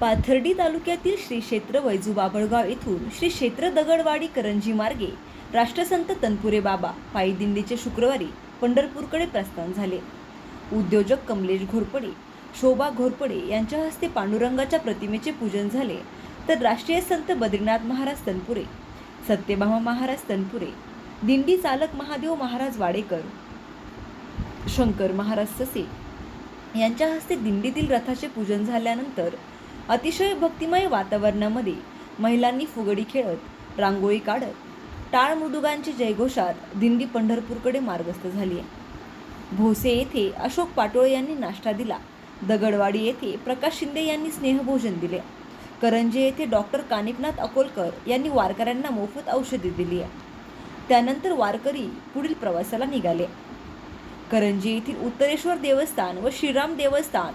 पाथर्डी तालुक्यातील श्री क्षेत्र वैजू बाभळगाव येथून श्री क्षेत्र दगडवाडी करंजी मार्गे राष्ट्रसंत तनपुरे बाबा पायी दिंडीचे शुक्रवारी पंढरपूरकडे प्रस्थान झाले. उद्योजक कमलेश घोरपडे शोभा घोरपडे यांच्या हस्ते पांडुरंगाच्या प्रतिमेचे पूजन झाले तर राष्ट्रीय संत बद्रीनाथ महाराज तनपुरे सत्यभामा महाराज तनपुरे दिंडी चालक महादेव महाराज वाडेकर शंकर महाराज ससे यांच्या हस्ते दिंडीतील रथाचे पूजन झाल्यानंतर अतिशय भक्तिमय वातावरणामध्ये महिलांनी फुगडी खेळत रांगोळी काढत टाळ मृदुगांची जयघोषात दिंडी पंढरपूरकडे मार्गस्थ झाली. आहे भोसे येथे अशोक पाटोळे यांनी नाश्ता दिला. दगडवाडी येथे प्रकाश शिंदे यांनी स्नेहभोजन दिले. करंजे येथे डॉक्टर कानिकनाथ अकोलकर यांनी वारकऱ्यांना मोफत औषधे दिली. आहे त्यानंतर वारकरी पुढील प्रवासाला निघाले. करंजी येथील उत्तरेश्वर देवस्थान व श्रीराम देवस्थान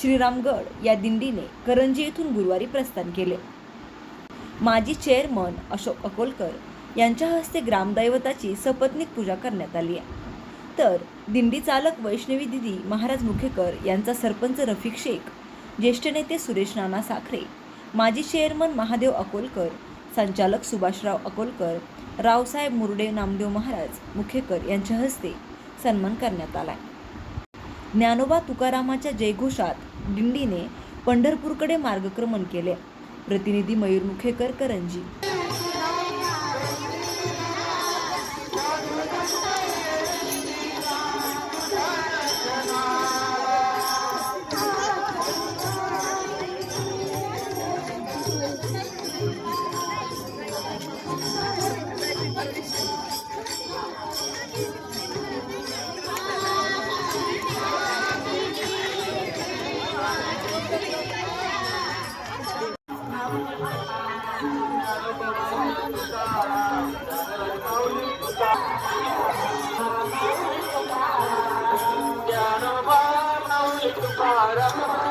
श्रीरामगड या दिंडीने करंजी येथून गुरुवारी प्रस्थान केले. माजी चेअरमन अशोक अकोलकर यांच्या हस्ते ग्रामदैवताची सपत्नीक पूजा करण्यात आली आहे. तर दिंडी चालक वैष्णवी दिदी महाराज मुखेकर यांचा सरपंच रफिक शेख ज्येष्ठ नेते सुरेश नाना साखरे माजी चेअरमन महादेव अकोलकर संचालक सुभाषराव अकोलकर रावसाहेब मुर्डे नामदेव महाराज मुखेकर यांच्या हस्ते सन्मान करण्यात आला आहे. ज्ञानोबा तुकारामाच्या जयघोषात दिंडीने पंढरपूरकडे मार्गक्रमण केले. प्रतिनिधी मयूर मुखेकर करंजी त्यांना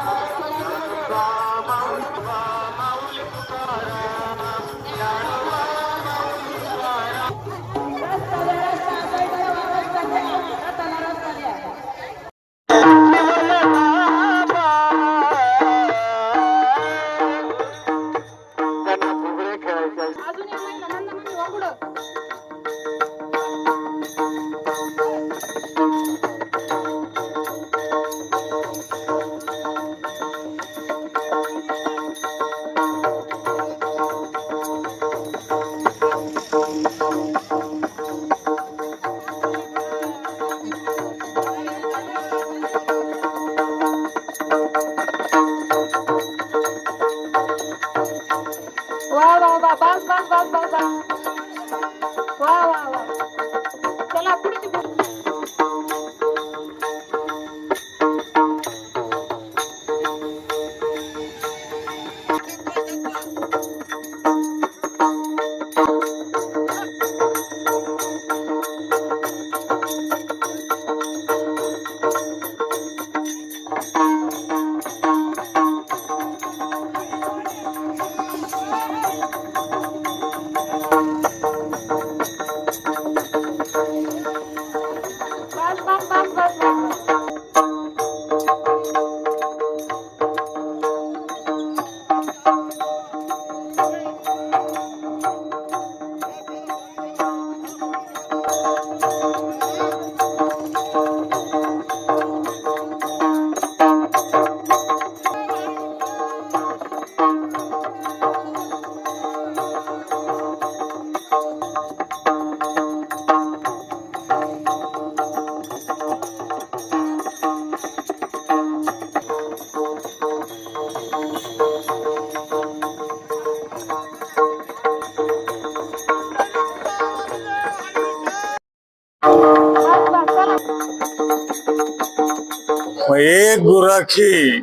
मग एक गुराखी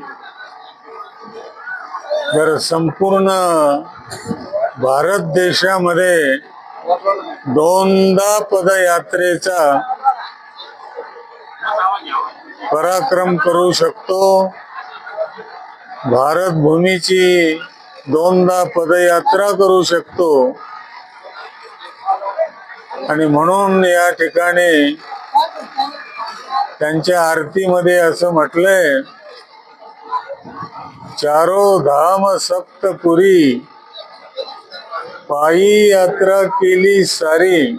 जर संपूर्ण भारत देशामध्ये दोनदा पदयात्रेचा पराक्रम करू शकतो भारत भूमीची दोनदा पदयात्रा करू शकतो आणि म्हणून या ठिकाणी त्यांच्या आरतीमध्ये असं म्हटलंय चारो धाम सप्तपुरी पायी यात्रा केली सारी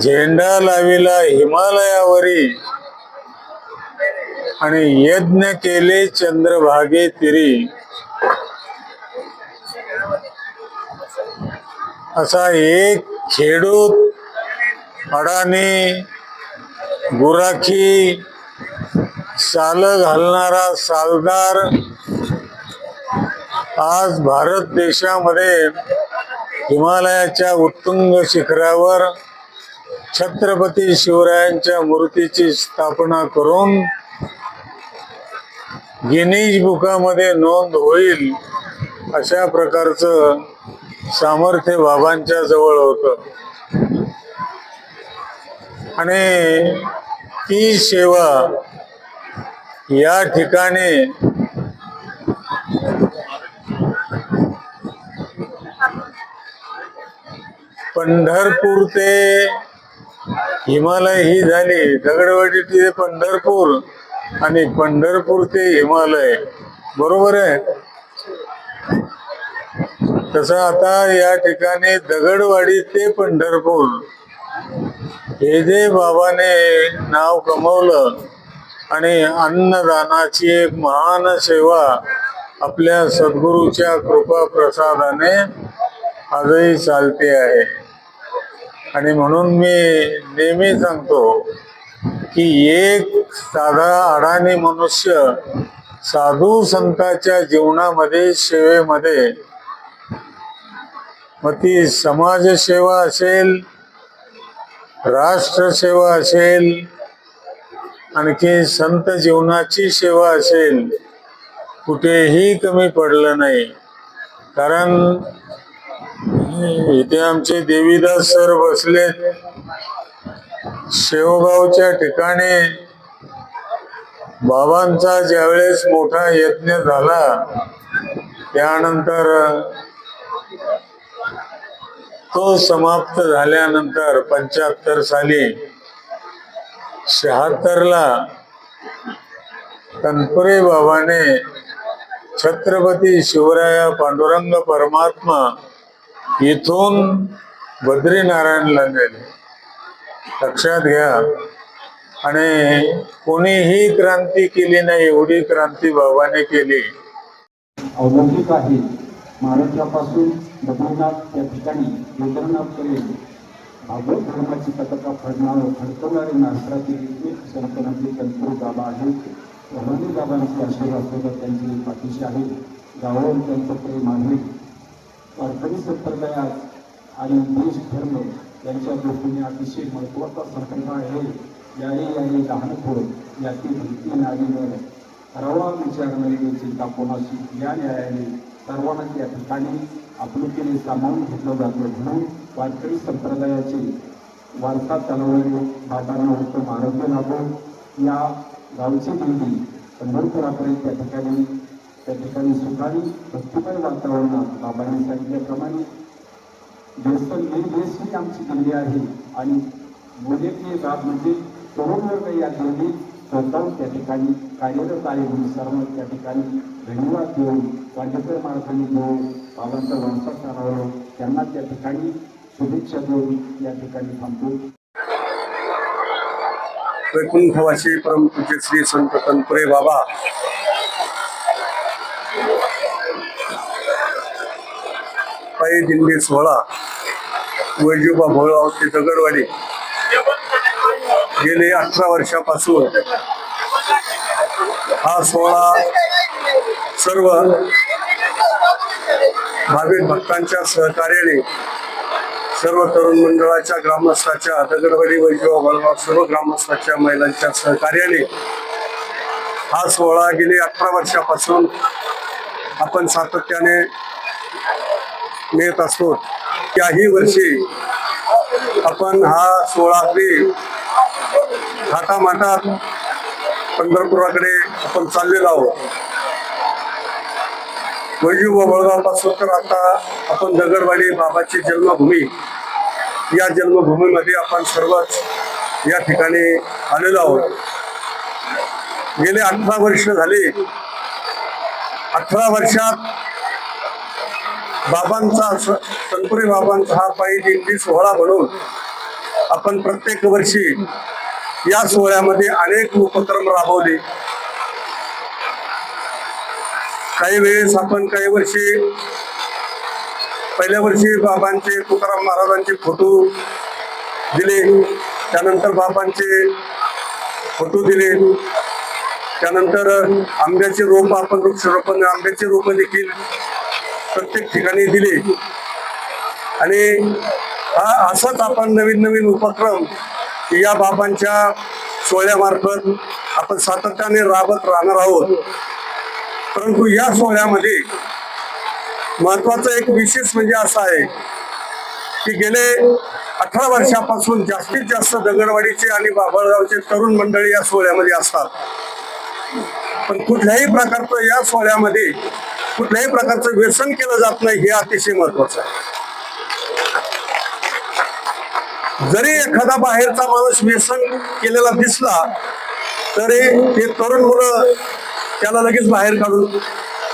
झेंडा लाविला हिमालयावरी आणि यज्ञ केले चंद्रभागे तिरी. असा एक खेडूत अडाणी गुराखी साल घालणारा सालदार. आज भारत देशामध्ये हिमालयाच्या उत्तुंग शिखरावर छत्रपती शिवरायांच्या मूर्तीची स्थापना करून गिनीज बुकामध्ये नोंद होईल अशा प्रकारचं सामर्थ्य बाबांच्या जवळ होतं. आणि ती सेवा या ठिकाणी पंढरपूर ते हिमालय ही झाली. दगडवाडी ते पंढरपूर आणि पंढरपूर ते हिमालय. बरोबर आहे? तसं आता या ठिकाणी दगडवाडी ते पंढरपूर. हे जे बाबाने नाव कमवलं आणि अन्नदानाची एक महान सेवा आपल्या सद्गुरूच्या कृपा प्रसादाने आजही चालते आहे. आणि म्हणून मी नेहमी सांगतो की एक साधा अडाणी मनुष्य साधू संतांच्या जीवनामध्ये सेवेमध्ये मग ती समाजसेवा असेल राष्ट्रसेवा असेल आणखी संत जीवनाची सेवा असेल कुठेही कमी पडलं नाही. कारण इथे आमचे देवीदास सर बसलेत. शेवगावच्या ठिकाणी बाबांचा ज्यावेळेस मोठा यज्ञ झाला त्यानंतर तो समाप्त झाल्यानंतर पंच्याहत्तर साली शहात्तरला कनपुरे बाबाने छत्रपती शिवराया पांडुरंग परमात्मा इथून बद्रीनारायणला नेले लक्षात घ्या. आणि कोणीही क्रांती केली नाही एवढी क्रांती बाबाने केली. अवलंबित आहे. महाराष्ट्रापासून बद्रीनाथ त्या ठिकाणी केदारनाथपर्यंत भागवत धर्माची पताका फडणार फडकवणारे महाराष्ट्रातील एक संतनाचे तंत्र बाबा आहेत. प्रभावी बाबांचे आशीर्वाद सोबत त्यांची पाठीशी आहे. गावावर त्यांचं प्रेम आहे. वारकरी संप्रदायात आणि देश धर्म यांच्या दृष्टीने अतिशय महत्त्वाचा संकल्प आहे. याने याने लहान थोड यातील भीती नारीवर रवा विचार नाही चिंता कोणाशी? या न्यायाने सर्वांना त्या ठिकाणी आपुलकीने सामावून घेतलं जातं म्हणून वारकरी संप्रदायाचे वारसा चालवणारे बाबांना उत्तम आरोग्य लाभो या गावची देवी पंढरपुरापर्यंत त्या ठिकाणी त्या ठिकाणी सुखारी भक्तिमय वातावरणात बाबांनी सांगितल्याप्रमाणे व्यसन हे देश ही आमची दिल्ली आहे आणि बोलेचे बाब म्हणजे तरुण वर्ग या दिल्लीत स्वतः त्या ठिकाणी कार्यरत आहे म्हणून सर्व त्या ठिकाणी धन्यवाद देऊन वांडेकर महाराजांनी देऊन बाबांचा वारसा चालवलं त्यांना त्या ठिकाणी शुभेच्छा देऊन या ठिकाणी थांबतो. वैकुंठवासी परमपूज्य श्री संत तनपुरे बाबा. पायी दिंडी सोहळा. वैजोबा भोळगाव ते दगडवाडी. गेले अठरा वर्षापासून हा सोहळा सर्व भाविक भक्तांच्या सहकार्याने सर्व तरुण मंडळाच्या ग्रामस्थाच्या दगडवाडी वैजवा सर्व ग्रामस्थाच्या महिलांच्या सहकार्याने हा सोहळा गेले अठरा वर्षापासून आपण सातत्याने नेत असतो. त्याही वर्षी आपण हा सोहळा अगदी थाटामाटात पंढरपुराकडे आपण चाललेलो आहोत. वैजू व पासून तर आता आपण दगडवाडी बाबाची जन्मभूमी या जन्मभूमीमध्ये आपण सर्वच या ठिकाणी आलेलो आहोत. गेले अठरा वर्ष झाले. अठरा वर्षात बाबांचा संतुरी बाबांचा हा पायी दिंडी सोहळा म्हणून आपण प्रत्येक वर्षी या सोहळ्यामध्ये अनेक उपक्रम राबवले. काही वेळेस आपण काही वर्षी पहिल्या वर्षी बाबांचे तुकाराम महाराजांचे फोटो दिले त्यानंतर बाबांचे फोटो दिले त्यानंतर आंब्याचे रोप आपण वृक्षारोपण आंब्याचे रोप देखील प्रत्येक ठिकाणी दिले. आणि हा असाच आपण नवीन नवीन उपक्रम या बाबांच्या सोहळ्यामार्फत आपण सातत्याने राबत राहणार आहोत. परंतु या सोहळ्यामध्ये महत्वाचं एक विशेष म्हणजे असं आहे की गेले अठरा वर्षापासून जास्तीत जास्त दगडवाडीचे आणि बाभळगावचे तरुण मंडळी या सोहळ्यामध्ये असतात. पण कुठल्याही प्रकारचं या सोहळ्यामध्ये कुठल्याही प्रकारचं व्यसन केलं जात नाही हे अतिशय महत्वाचं आहे. जरी एखादा बाहेरचा माणूस व्यसन केलेला दिसला तरी ते तरुण मुलं त्याला लगेच बाहेर काढून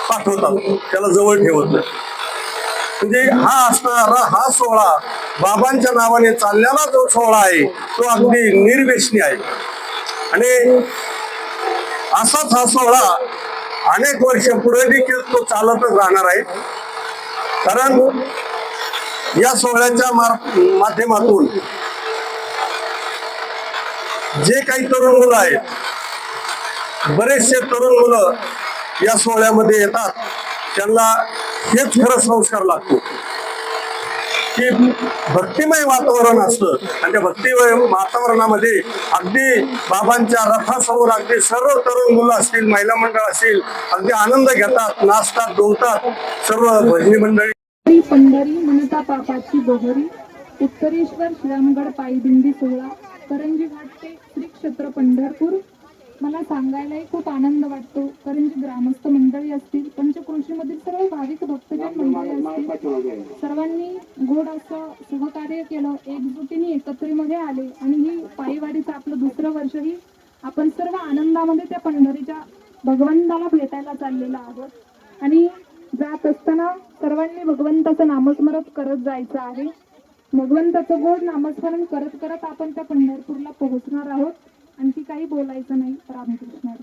पाठवतात. त्याला जवळ ठेवत नाही. म्हणजे हा असणारा हा सोहळा बाबांच्या नावाने चाललेला जो सोहळा आहे तो अगदी निर्वेशनी आहे. आणि असाच हा सोहळा अनेक वर्ष पुढे देखील तो चालतच राहणार आहे. कारण या सोहळ्याच्या माध्यमातून जे काही तरुण मुलं आहेत बरेचसे तरुण मुलं या सोहळ्यामध्ये येतात. त्यांना हेच खरं संस्कार लागतो. की भक्तिमय वातावरण असतं. आणि त्या भक्तिमय वातावरणामध्ये अगदी बाबांच्या रथासमोर अगदी सर्व तरुण मुलं असतील महिला मंडळ असतील अगदी आनंद घेतात नाचतात डोलतात सर्व भजनी मंडळी. पंढरी म्हणता पापाची बोहरी उत्तरेश्वर श्रीरामगड पायदिंडी सोहळा करंजी घाट ते श्री क्षेत्र पंढरपूर मला सांगायलाही खूप आनंद वाटतो. करंजी ग्रामस्थ मंडळी असतील पंचक्रोशीमधील सर्व भाविक भक्तजन मंडळी असतील सर्वांनी गोड असं सहकार्य केलं एकजुटीने एकत्रीमध्ये आले आणि ही पायीवाडीचं आपलं दुसरं वर्षही आपण सर्व आनंदामध्ये त्या पंढरीच्या भगवंताला भेटायला चाललेलो आहोत. आणि जात असताना सर्वांनी भगवंताचं नामस्मरण करत जायचं आहे. भगवंताचं गोड नामस्मरण करत करत आपण त्या पंढरपूरला पोहोचणार आहोत. आणखी काही बोलायचं नाही रामकृष्ण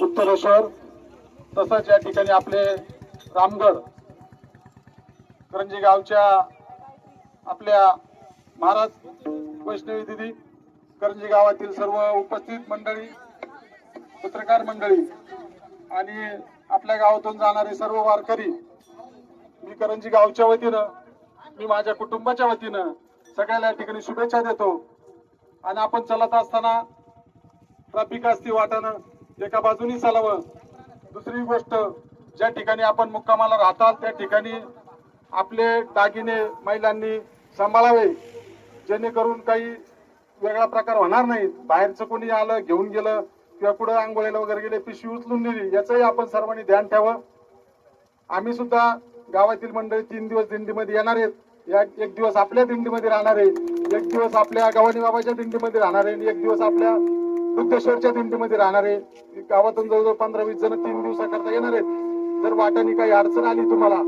उत्तरेश्वर तसंच या ठिकाणी आपले रामगड करंजी गावच्या आपल्या महाराज वैष्णवी दिदी करंजी गावातील सर्व उपस्थित मंडळी पत्रकार मंडळी आणि आपल्या गावातून जाणारे सर्व वारकरी मी करंजी गावच्या वतीनं मी माझ्या कुटुंबाच्या वतीनं सगळ्याला या ठिकाणी शुभेच्छा देतो. आणि आपण चालत असताना ट्रॅफिक असते वाटानं एका बाजूनी चालावं. दुसरी गोष्ट ज्या ठिकाणी आपण मुक्कामाला राहतात त्या ठिकाणी आपले दागिने महिलांनी सांभाळावे. जेणेकरून काही वेगळा प्रकार होणार नाही बाहेरचं कोणी आलं घेऊन गेलं किंवा कुठं आंघोळीला वगैरे गेले पिशवी उचलून नेली याचंही आपण सर्वांनी ध्यान ठेवावं. आम्ही सुद्धा गावातील मंडळी तीन दिवस दिंडीमध्ये येणार आहेत. या एक दिवस आपल्या दिंडीमध्ये राहणार आहे. एक दिवस आपल्या गव्हाणी बाबाच्या दिंडीमध्ये राहणार आहे. आणि एक दिवस आपल्या वृद्धेश्वरच्या दिंडीमध्ये राहणार आहे. गावातून जवळजवळ पंधरा वीस जण तीन दिवसाकरता येणार आहेत. जर वाटाने काही अडचण आली तुम्हाला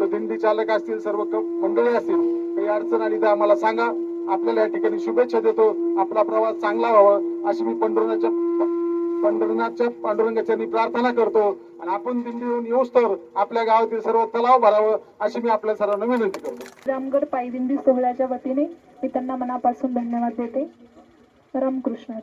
तर दिंडी चालक असतील सर्व मंडळी असतील काही अडचण आली तर आम्हाला सांगा. आपल्याला या ठिकाणी शुभेच्छा देतो. आपला प्रवास चांगला व्हावा. अशी मी पंढरनाथच्या पंढरनाथच्या पांडुरंगाच्या मी प्रार्थना करतो. आणि आपण दिंडीहून येऊस तर आपल्या गावातील सर्व तलाव भरावं अशी मी आपल्या सर्वांना विनंती करतो. रामगड पायदिंडी सोहळ्याच्या वतीने मी त्यांना मनापासून धन्यवाद देते. रामकृष्ण